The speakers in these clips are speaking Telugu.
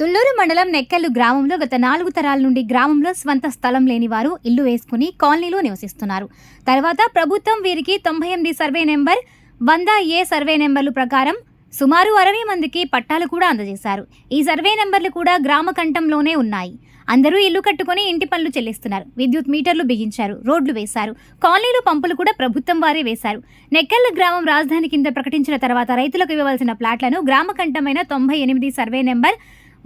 తుళ్ళూరు మండలం నెక్కెల్లు గ్రామంలో గత నాలుగు తరాల నుండి గ్రామంలో స్వంత స్థలం లేని వారు ఇల్లు వేసుకుని కాలనీలో నివసిస్తున్నారు. తర్వాత ప్రభుత్వం వీరికి తొంభై ఎనిమిది సర్వే నెంబర్ వంద ఏ సర్వే నెంబర్లు ప్రకారం సుమారు అరవై మందికి పట్టాలు కూడా అందజేశారు. ఈ సర్వే నెంబర్లు కూడా గ్రామ కంఠంలోనే ఉన్నాయి. అందరూ ఇల్లు కట్టుకొని ఇంటి పనులు చెల్లిస్తున్నారు. విద్యుత్ మీటర్లు బిగించారు రోడ్లు వేశారు కాలనీలు పంపులు కూడా ప్రభుత్వం వారే వేశారు. నెక్కల్ల గ్రామం రాజధాని కింద ప్రకటించిన తర్వాత రైతులకు ఇవ్వవలసిన ప్లాట్లను గ్రామ కంఠమైన తొంభై ఎనిమిది సర్వే నెంబర్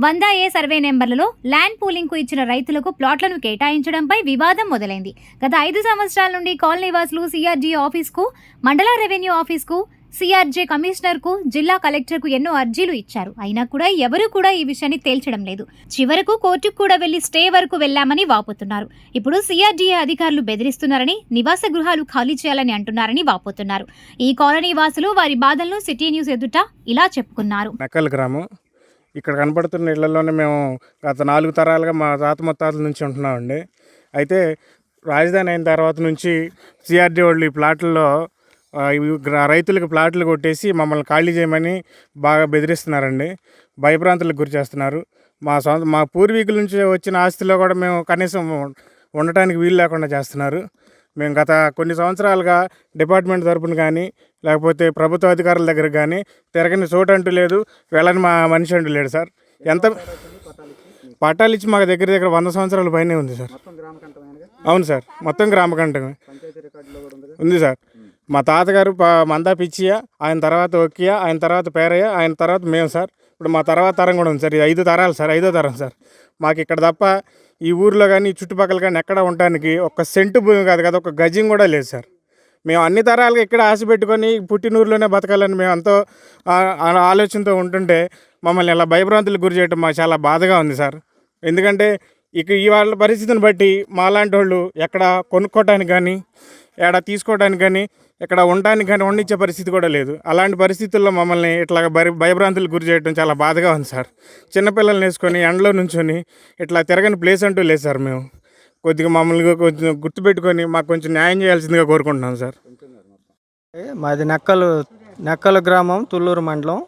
వంద ఏ సర్వే నెంబర్లలో ల్యాండ్ పూలింగ్కు ఇచ్చిన రైతులకు ప్లాట్లను కేటాయించడంపై వివాదం మొదలైంది. గత ఐదు సంవత్సరాల నుండి కాలనీవాసులు సిఆర్జీ ఆఫీస్కు మండల రెవెన్యూ ఆఫీస్కు సిఆర్జే కమిషనర్కు జిల్లా కలెక్టర్కు ఎన్నో అర్జీలు ఇచ్చారు. అయినా కూడా ఎవరూ కూడా ఈ విషయాన్ని తేల్చడం లేదు. చివరకు కోర్టుకు కూడా వెళ్ళి స్టే వరకు వెళ్ళామని వాపోతున్నారు. ఇప్పుడు సిఆర్జీఏ అధికారులు బెదిరిస్తున్నారని నివాస గృహాలు ఖాళీ చేయాలని అంటున్నారని వాపోతున్నారు. ఈ కాలనీ వాసులు వారి బాధలను సిటీ న్యూస్ ఎదుట ఇలా చెప్పుకున్నారు. గ్రామం. ఇక్కడ కనపడుతున్న ఇళ్ళలోనే మేము గత నాలుగు తరాలుగా మా తాత ముత్తాతల నుంచి ఉంటున్నామండి. అయితే రాజధాని అయిన తర్వాత నుంచి సిఆర్డీ వాళ్ళు ఈ ప్లాట్లలో రైతులకు ప్లాట్లు కొట్టేసి మమ్మల్ని ఖాళీ చేయమని బాగా బెదిరిస్తున్నారండి. భయభ్రాంతులకు గురి చేస్తున్నారు. మా సొంత మా పూర్వీకుల నుంచి వచ్చిన ఆస్తిలో కూడా మేము కనీసం ఉండటానికి వీలు లేకుండా చేస్తున్నారు. మేము గత కొన్ని సంవత్సరాలుగా డిపార్ట్మెంట్ తరపున కానీ లేకపోతే ప్రభుత్వ అధికారుల దగ్గర కానీ తిరగని చోటు అంటూ లేదు వెళ్ళని మా మనిషి అంటూ లేడు సార్. ఎంత పట్టాలు ఇచ్చి మాకు దగ్గర దగ్గర వంద సంవత్సరాల పైనే ఉంది సార్. అవును సార్ మొత్తం గ్రామకంఠమే ఉంది సార్. మా తాతగారు మందా పిచ్చియ ఆయన తర్వాత ఒక్కియ ఆయన తర్వాత పేరయ్య ఆయన తర్వాత మేము సార్. ఇప్పుడు మా తర్వాత తరం కూడా ఉంది సార్. ఇది ఐదు తరాలు సార్ ఐదో తరం సార్. మాకు ఇక్కడ తప్ప ఈ ఊర్లో కానీ ఈ చుట్టుపక్కల కానీ ఎక్కడ ఉండడానికి ఒక సెంటు భూమి కాదు కదా ఒక గజం కూడా లేదు సార్. మేము అన్ని తరాలుగా ఇక్కడ ఆశ పెట్టుకొని పుట్టినూరులోనే బతకాలని మేము ఎంతో ఆలోచనతో ఉంటుంటే మమ్మల్ని ఇలా భయభ్రాంతులకు గురి చేయడం మాకు చాలా బాధగా ఉంది సార్. ఎందుకంటే ఇక ఈ వాళ్ళ పరిస్థితిని బట్టి మాలాంటి వాళ్ళు ఎక్కడ కొనుక్కోవటానికి కానీ ఎక్కడ తీసుకోవడానికి కానీ ఇక్కడ ఉండడానికి కానీ వండించే పరిస్థితి కూడా లేదు. అలాంటి పరిస్థితుల్లో మమ్మల్ని ఇట్లా భయ భయభ్రాంతులు గురి చేయడం చాలా బాధగా ఉంది సార్. చిన్నపిల్లల్ని వేసుకొని ఎండలో నుంచొని ఇట్లా తిరగని ప్లేస్ అంటూ లేదు సార్ మేము. కొద్దిగా మమ్మల్ని కొంచెం గుర్తుపెట్టుకొని మాకు కొంచెం న్యాయం చేయాల్సిందిగా కోరుకుంటున్నాం సార్. మాది నెక్కలు నక్కలు గ్రామం తుళ్ళూరు మండలం.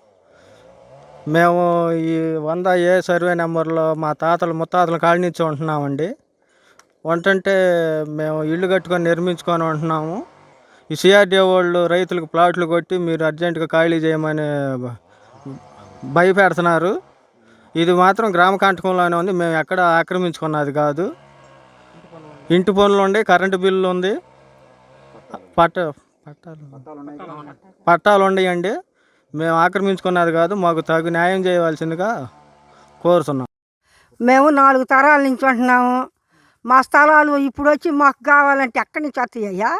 మేము ఈ వంద ఏ సర్వే నెంబర్లో మా తాతలు ముత్తాతలు కాళ్ళ నుంచి ఉంటున్నామండి. ఉంటుంటే మేము ఇల్లు కట్టుకొని నిర్మించుకొని ఉంటున్నాము. ఈ సిఆర్డీ వాళ్ళు రైతులకు ప్లాట్లు కొట్టి మీరు అర్జెంటుగా ఖాళీ చేయమని భయపెడుతున్నారు. ఇది మాత్రం గ్రామ కంటకంలోనే ఉంది. మేము ఎక్కడ ఆక్రమించుకున్నది కాదు. ఇంటి పనులు ఉండి కరెంటు బిల్లు ఉంది. పట్ట పట్టాలు పట్టాలు ఉండయండి మేము ఆక్రమించుకున్నది కాదు. మాకు తగు న్యాయం చేయవలసిందిగా కోరుతున్నాం. మేము నాలుగు తరాల నుంచి ఉంటున్నాము. మా స్థలాలు ఇప్పుడు వచ్చి మాకు కావాలంటే ఎక్కడి నుంచి వస్తాయ్యా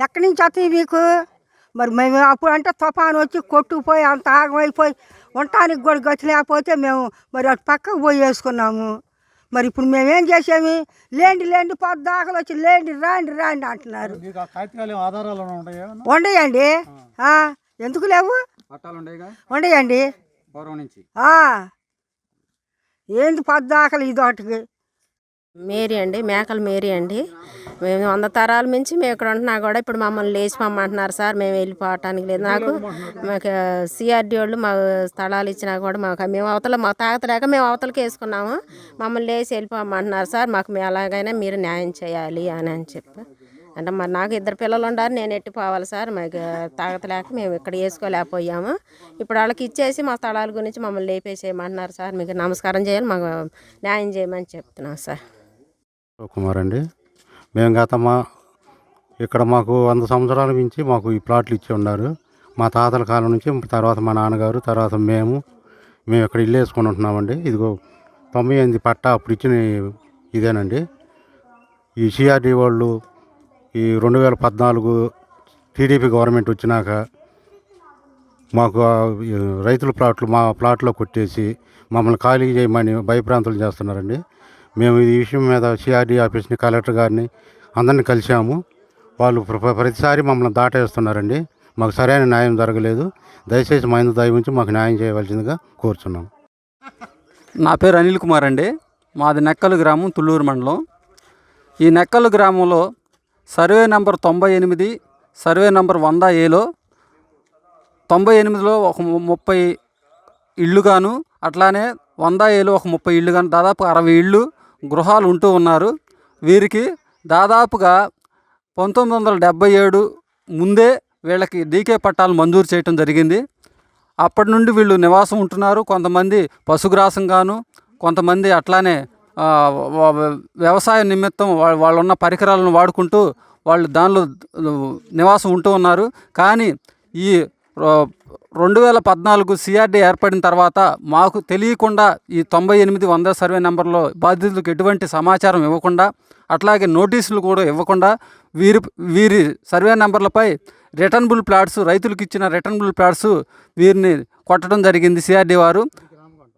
ఎక్కడి నుంచి వస్తాయి మీకు? మరి మేము అప్పుడు అంటే తుఫాను వచ్చి కొట్టుకుపోయి అంత ఆగమైపోయి ఉండటానికి కూడా గతి లేకపోతే మేము మరి అటు పక్కకు పోయి వేసుకున్నాము. మరి ఇప్పుడు మేమేం చేసాము? లేండి లేండి పొద్దాకలు వచ్చి లేండి రాండి రాండి అంటున్నారు. ఉండయండి. ఆ, ఎందుకు లేవు? ఉండయండి. ఏంది పొద్దాకలు ఇదోటికి మేరీ అండి మేకలు మేరీ అండి. మేము వంద తరాల నుంచి మేము ఇక్కడ ఉంటున్నా కూడా. ఇప్పుడు మమ్మల్ని లేచిపమ్మంటున్నారు సార్ మేము వెళ్ళిపోవటానికి లేదు. నాకు మాకు సిఆర్డీ వాళ్ళు మా స్థలాలు ఇచ్చినా కూడా మాకు మేము అవతల మాకు తాగతలేక మేము అవతలకి వేసుకున్నాము. మమ్మల్ని లేచి వెళ్ళిపోమంటున్నారు సార్ మాకు మేము ఎలాగైనా మీరు న్యాయం చేయాలి అని అని చెప్పి. అంటే మరి నాకు ఇద్దరు పిల్లలు ఉండారు నేను ఎట్టిపోవాలి సార్ మాకు తాగతలేక మేము ఇక్కడ వేసుకోలేకపోయాము. ఇప్పుడు వాళ్ళకి ఇచ్చేసి మా స్థలాల గురించి మమ్మల్ని లేపేసేయమంటున్నారు సార్ మీకు నమస్కారం చేయాలి మాకు న్యాయం చేయమని చెప్తున్నాం సార్. కుమార్ అండి. మేము గత మా ఇక్కడ మాకు వంద సంవత్సరాల నుంచి మాకు ఈ ప్లాట్లు ఇచ్చి ఉన్నారు. మా తాతల కాలం నుంచి తర్వాత మా నాన్నగారు తర్వాత మేము మేము ఇక్కడ ఇల్లు వేసుకొని ఉంటున్నామండి. ఇదిగో తొంభై ఎనిమిది పట్టా అప్పుడు ఇచ్చిన ఇదేనండి. ఈ సిఆర్డి వాళ్ళు ఈ రెండు వేల పద్నాలుగు టీడీపీ గవర్నమెంట్ వచ్చినాక మాకు రైతుల ప్లాట్లు మా ప్లాట్లో కొట్టేసి మమ్మల్ని ఖాళీ చేయమని భయభ్రాంతులు చేస్తున్నారండి. మేము ఈ విషయం మీద సిఆర్డీ ఆఫీస్ని కలెక్టర్ గారిని అందరిని కలిసాము వాళ్ళు ప్ర- ప్రతిసారి మమ్మల్ని దాటేస్తున్నారండి. మాకు సరైన న్యాయం జరగలేదు. దయచేసి మా ఇందు దయ ఉంచి మాకు న్యాయం చేయవలసిందిగా కోరుచున్నాం. నా పేరు అనిల్ కుమార్ అండి. మాది నెక్కలు గ్రామం తుళ్ళూరు మండలం. ఈ నెక్కలు గ్రామంలో సర్వే నంబర్ తొంభై ఎనిమిది సర్వే నంబర్ వంద ఏలో తొంభై ఎనిమిదిలో ఒక ము- ముప్పై ఇళ్ళు గాను అట్లానే వంద ఏళ్ళు ఒక ముప్పై ఇళ్ళు గాను దాదాపు అరవై ఇళ్ళు గృహాలు ఉంటూ ఉన్నారు. వీరికి దాదాపుగా పంతొమ్మిది వందల డెబ్బై ఏడు ముందే వీళ్ళకి డీకే పట్టాలు మంజూరు చేయటం జరిగింది. అప్పటి నుండి వీళ్ళు నివాసం ఉంటున్నారు. కొంతమంది పశుగ్రాసంగాను కొంతమంది అట్లానే వ్యవసాయ నిమిత్తం వాళ్ళు ఉన్న పరికరాలను వాడుకుంటూ వాళ్ళు దానిలో నివాసం ఉంటూ ఉన్నారు. కానీ ఈ రెండు వేల పద్నాలుగు సిఆర్డీ ఏర్పడిన తర్వాత మాకు తెలియకుండా ఈ తొంభై ఎనిమిది వంద సర్వే నెంబర్లో బాధితులకు ఎటువంటి సమాచారం ఇవ్వకుండా అట్లాగే నోటీసులు కూడా ఇవ్వకుండా వీరి వీరి సర్వే నెంబర్లపై రిటర్నబుల్ ప్లాట్స్ రైతులకు ఇచ్చిన రిటర్నబుల్ ప్లాట్స్ వీరిని కొట్టడం జరిగింది సిఆర్డీ వారు.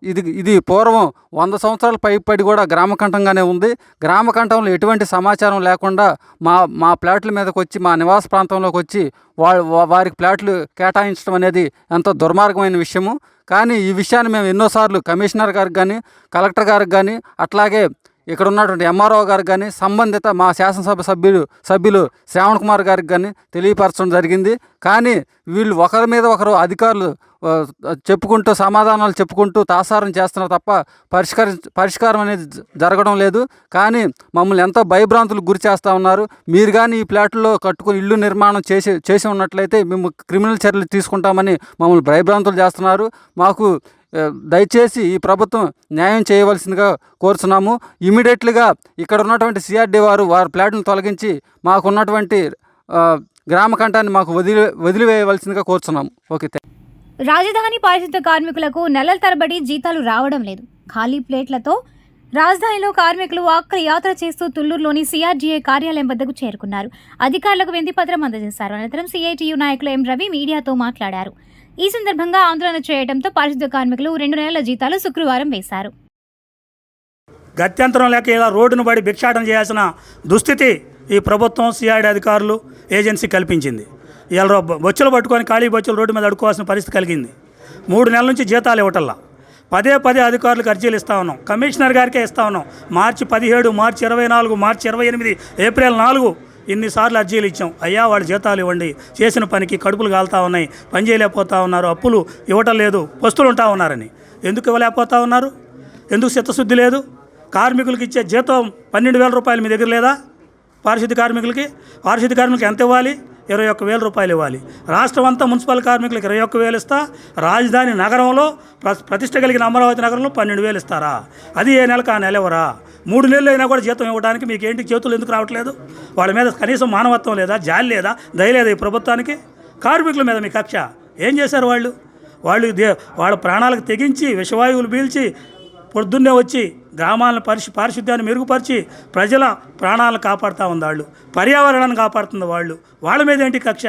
ఇది ఇది పూర్వం వంద సంవత్సరాల పైపడి కూడా గ్రామకంఠంగానే ఉంది. గ్రామకంఠంలో ఎటువంటి సమాచారం లేకుండా మా మా ప్లాట్ల మీదకి వచ్చి మా నివాస ప్రాంతంలోకి వచ్చి వా వారికి ప్లాట్లు కేటాయించడం అనేది ఎంతో దుర్మార్గమైన విషయము. కానీ ఈ విషయాన్ని మేము ఎన్నోసార్లు కమిషనర్ గారికి కానీ కలెక్టర్ గారికి కానీ అట్లాగే ఇక్కడ ఉన్నటువంటి ఎంఆర్ఓ గారికి కానీ సంబంధిత మా శాసనసభ సభ్యులు సభ్యులు శ్రావణ్ కుమార్ గారికి కానీ తెలియపరచడం జరిగింది. కానీ వీళ్ళు ఒకరి మీద ఒకరు అధికారులు చెప్పుకుంటూ సమాధానాలు చెప్పుకుంటూ తాసారం చేస్తున్నారు తప్ప పరిష్కరి పరిష్కారం అనేది జరగడం లేదు. కానీ మమ్మల్ని ఎంతో భయభ్రాంతులకు గురి చేస్తూ ఉన్నారు. మీరు కానీ ఈ ప్లాట్లో కట్టుకుని ఇల్లు నిర్మాణం చేసి చేసి ఉన్నట్లయితే మేము క్రిమినల్ చర్యలు తీసుకుంటామని మమ్మల్ని భయభ్రాంతులు చేస్తున్నారు. మాకు దయచేసి ఈ ప్రభుత్వం న్యాయం చేయవలసిందిగా కోరుతున్నాము ఇమీడియట్లీగా ఇక్కడ ఉన్నటువంటి సిఆర్డీ వారు వారి ప్లాట్ను తొలగించి మాకున్నటువంటి ఆ, గ్రామ కంఠాన్ని మాకు వదిలి వదిలివేయవలసిందిగా కోరుతున్నాము ఓకే. రాజధాని పారిశుద్ధ కార్మికులకు నెలల తరబడి జీతాలు రావడం లేదు. ఖాళీ ప్లేట్లతో రాజధానిలో కార్మికులు ఆఖరి యాత్ర చేస్తూ తుళ్ళూరులోని సిఆర్జీఏ కార్యాలయం వద్దకు చేరుకున్నారు. అధికారులకు వింతిపత్రం అందజేశారు. అనంతరం సిఐటియు నాయకులు ఎం రవి మీడియాతో మాట్లాడారు. ఈ సందర్భంగా ఆందోళన చేయడంతో పారిశుద్ధ కార్మికులు రెండు నెలల జీతాలు శుక్రవారం వేశారు. గత్యంతరం లేక ఇలా రోడ్డును పడి భిక్షాటన చేయాల్సిన దుస్థితి ఈ ప్రభుత్వం సిఐడి అధికారులు ఏజెన్సీ కల్పించింది. ఇలా బొచ్చులు పట్టుకొని ఖాళీ బొచ్చులు రోడ్డు మీద అడుకోవాల్సిన పరిస్థితి కలిగింది. మూడు నెలల నుంచి జీతాలు ఇవ్వటల్లా పదే పదే అధికారులకు అర్జీలు ఇస్తా ఉన్నాం. కమిషనర్ గారికే ఇస్తా ఉన్నాం. మార్చి పదిహేడు మార్చి ఇరవై నాలుగు మార్చి ఇరవై ఎనిమిది ఏప్రిల్ నాలుగు ఇన్నిసార్లు అర్జీలు ఇచ్చాం. అయ్యా వాళ్ళు జీతాలు ఇవ్వండి. చేసిన పనికి కడుపులు కాలుతా ఉన్నాయి. పని చేయలేకపోతా ఉన్నారు. అప్పులు ఇవ్వటం లేదు వస్తువులు ఉంటా ఉన్నారని. ఎందుకు ఇవ్వలేకపోతా ఉన్నారు? ఎందుకు చిత్తశుద్ధి లేదు? కార్మికులకు ఇచ్చే జీతం పన్నెండు వేల రూపాయలు మీ దగ్గర లేదా? పారిశుద్ధ కార్మికులకి పారిశుద్ధ కార్మికులకి ఎంత ఇవ్వాలి? ఇరవై ఒక్క వేల రూపాయలు ఇవ్వాలి. రాష్ట్రం అంతా మున్సిపల్ కార్మికులకు ఇరవై ఒక్క వేలు ఇస్తా. రాజధాని నగరంలో ప్ర- ప్రతిష్ట కలిగిన అమరావతి నగరంలో పన్నెండు వేలు ఇస్తారా? అది ఏ నెలకు ఆ నెల ఇవ్వరా? మూడు నెలలు అయినా కూడా జీతం ఇవ్వడానికి మీకు ఏంటి? చేతులు ఎందుకు రావట్లేదు? వాళ్ళ మీద కనీసం మానవత్వం లేదా జాలి లేదా దయ లేదా ఈ ప్రభుత్వానికి? కార్మికుల మీద మీ కక్ష. ఏం చేశారు వాళ్ళు? వాళ్ళు దే వాళ్ళ ప్రాణాలకు తెగించి విషవాయువులు పీల్చి పొద్దున్నే వచ్చి గ్రామాలను పరిశు పారిశుద్ధ్యాన్ని మెరుగుపరిచి ప్రజల ప్రాణాలను కాపాడుతూ ఉంది వాళ్ళు. పర్యావరణాన్ని కాపాడుతుంది వాళ్ళు. వాళ్ళ మీద ఏంటి కక్ష?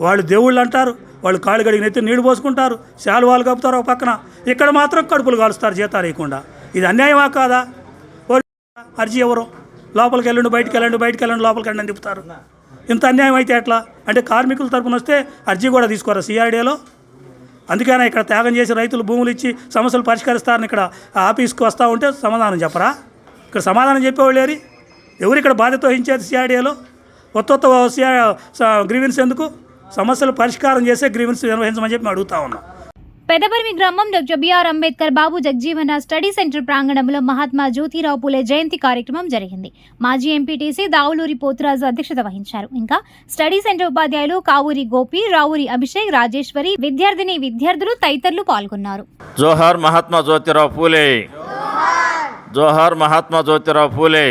వాళ్ళు దేవుళ్ళు అంటారు. వాళ్ళు కాళ్ళు గడిగిన ఎత్తి నీళ్ళు పోసుకుంటారు. శాలువాలు కప్పుతారు ఒక పక్కన. ఇక్కడ మాత్రం కడుపులు కాలుస్తారు జీతాలు వేయకుండా. ఇది అన్యాయమా కాదా? అర్జీ ఎవరు? లోపలికి వెళ్ళండి బయటికి వెళ్ళండి బయటికి వెళ్ళండి లోపలికి వెళ్ళండి అని ఇంత అన్యాయం అయితే ఎట్లా? అంటే కార్మికుల తరపున వస్తే అర్జీ కూడా తీసుకోరా? సిఆర్డీలో అందుకనే ఇక్కడ త్యాగం చేసి రైతులు భూములు ఇచ్చి సమస్యలు పరిష్కరిస్తారని ఇక్కడ ఆఫీస్కి వస్తూ ఉంటే సమాధానం చెప్పరా? ఇక్కడ సమాధానం చెప్పేవాళ్ళు ఏరి? ఎవరు ఇక్కడ బాధ్యత వహించేది సిఆర్డీఏలో కొత్త గ్రీవెన్స్ ఎందుకు? సమస్యలు పరిష్కారం చేసే గ్రీవెన్స్ నిర్వహించమని చెప్పి అడుగుతా ఉన్నాం. పెదపరిమి గ్రామం doctor B R Ambedkar Babu Jagjivan study centre ప్రాంగణంలో మహాత్మా జ్యోతిరావు పూలే జయంతి కార్యక్రమం జరిగింది. మాజీ ఎంపీటీసీ దావులూరి పోతురాజు అధ్యక్షత వహించారు. ఇంకా స్టడీ సెంటర్ ఉపాధ్యాయులు కావూరి గోపి రావూరి అభిషేక్ రాజేశ్వరి విద్యార్థిని విద్యార్థులు తదితరులు పాల్గొన్నారు. జోహార్ మహాత్మా జ్యోతిరావు పూలే. జోహార్ మహాత్మా జ్యోతిరావు పూలే.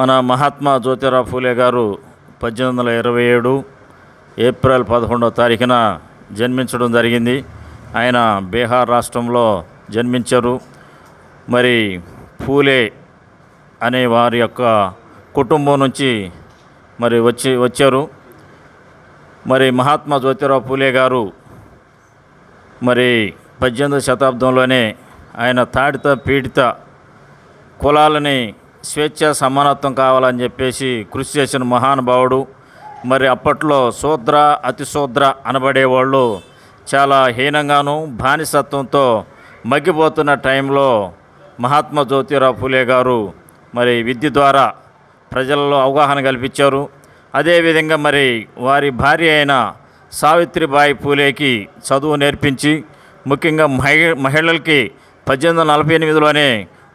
మన మహాత్మా జ్యోతిరావు పూలే గారు పద్దెనిమిది వందల ఇరవై ఏడు ఏప్రిల్ పదకొండవ తారీఖున జన్మించడం జరిగింది. ఆయన బీహార్ రాష్ట్రంలో జన్మించారు. మరి పూలే అనే వారి యొక్క కుటుంబం నుంచి మరి వచ్చి వచ్చారు. మరి మహాత్మా జ్యోతిరావు పూలే గారు మరి పద్దెనిమిదవ శతాబ్దంలోనే ఆయన తాడిత పీడిత కులాలని స్వేచ్ఛ సమానత్వం కావాలని చెప్పేసి కృషి చేసిన మహానుభావుడు. మరి అప్పట్లో శూద్ర అతిశూద్ర అనబడేవాళ్ళు చాలా హీనంగాను బానిసత్వంతో మగ్గిపోతున్న టైంలో మహాత్మా జ్యోతిరావు ఫులే గారు మరి విద్య ద్వారా ప్రజలలో అవగాహన కల్పించారు. అదేవిధంగా మరి వారి భార్య అయిన సావిత్రిబాయి పూలేకి చదువు నేర్పించి ముఖ్యంగా మహి మహిళలకి పద్దెనిమిది వందల నలభై ఎనిమిదిలోనే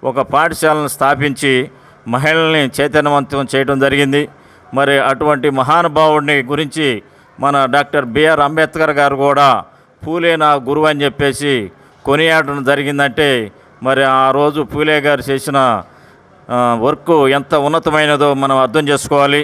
ఒక పాఠశాలను స్థాపించి మహిళల్ని చైతన్యవంతం చేయడం జరిగింది. మరి అటువంటి మహానుభావుడిని గురించి మన డాక్టర్ బిఆర్ అంబేద్కర్ గారు కూడా పూలే నా గురువు అని చెప్పేసి కొనియాడడం జరిగిందంటే మరి ఆ రోజు పూలే గారు చేసిన వర్క్ ఎంత ఉన్నతమైనదో మనం అర్థం చేసుకోవాలి.